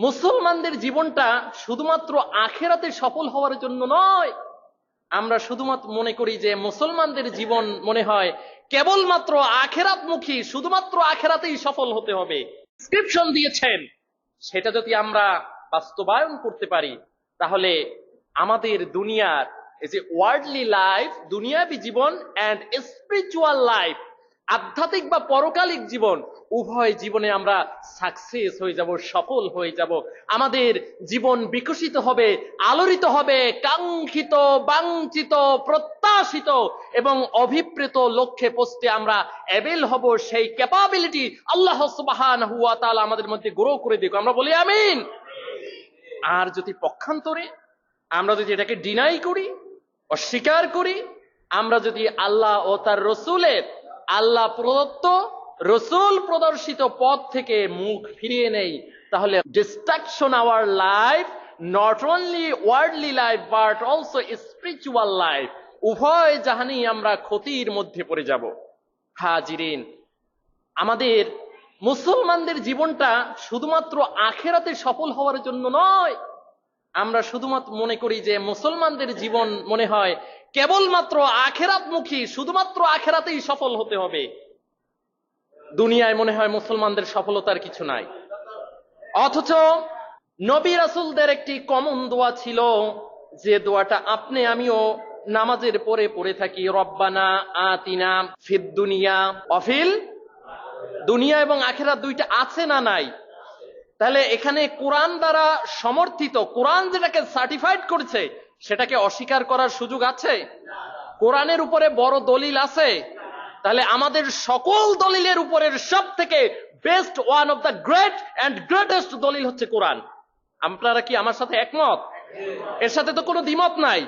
মুসলমানদের জীবনটা শুধুমাত্র আখেরাতে সফল হওয়ার জন্য নয়। আমরা শুধুমাত্র মনে করি যে মুসলমানদের জীবন মনে হয় কেবলমাত্র আখেরাতমুখী, শুধুমাত্র আখেরাতেই সফল হতে হবে। স্ক্রিপশন দিয়েছেন। সেটা যদি আমরা বাস্তবায়ন করতে পারি, তাহলে আমাদের দুনিয়ার, এই যে ওয়ার্ল্ডলি লাইফ দুনিয়াবি জীবন অ্যান্ড স্পিরিচুয়াল লাইফ আধ্যাত্মিক বা পরকালিক জীবন, উভয় জীবনে আমরা সাকসেস হয়ে যাব, সফল হয়ে যাব। আমাদের জীবন বিকশিত হবে, আলোড়িত হবে, কাঙ্ক্ষিত, বাঞ্ছিত, প্রত্যাশিত এবং অভিপ্রেত লক্ষ্যে পোস্টে আমরা অ্যাবেল হব সেই ক্যাপাবিলিটি আল্লাহ সুবহানাহু ওয়া তাআলা আমাদের মধ্যে গ্রো করে দিক। আমরা বলি আমিন। আর যদি পক্ষান্তরে আমরা যদি এটাকে ডিনাই করি, অস্বীকার করি, আমরা যদি আল্লাহ ও তার রসুলের আল্লাহ প্রদত্ত রসুল প্রদর্শিত পথ থেকে মুখ ফিরিয়ে নেই। তাহলে destruction our life not only worldly life but also spiritual life উভয় জাহানেই আমরা ক্ষতির মধ্যে পড়ে যাব। হাজিরিন, আমাদের মুসলমানদের জীবনটা শুধুমাত্র আখেরাতে সফল হওয়ার জন্য নয় আমরা শুধুমাত্র মনে করি যে মুসলমানদের জীবন মনে হয় কেবলমাত্র আখেরাতমুখী, শুধুমাত্র আখেরাতেই সফল হতে হবে। দুনিয়ায় মনে হয় মুসলমানদের সফলতার কিছু নাই। অথচ নবী রাসুলদের একটি কমন দোয়া ছিল যে দোয়াটা, আপনি, আমিও নামাজের পরে পড়ে থাকি। রব্বানা আতিনা ফিদ দুনিয়া অফিল দুনিয়া এবং আখেরাত দুইটা আছে না নাই? তাহলে এখানে কোরআন দ্বারা সমর্থিত, কোরআন যেটাকে সার্টিফাইড করেছে, সেটাকে অস্বীকার করার সুযোগ আছে? কোরআনের উপরে বড় দলিল আছে। তাহলে আমাদের সকল দলিলের উপরের সব থেকে best one of the great and greatest দলিল হচ্ছে কোরআন। আপনারা কি আমার সাথে একমত? এর সাথে তো কোনো দ্বিমত নাই।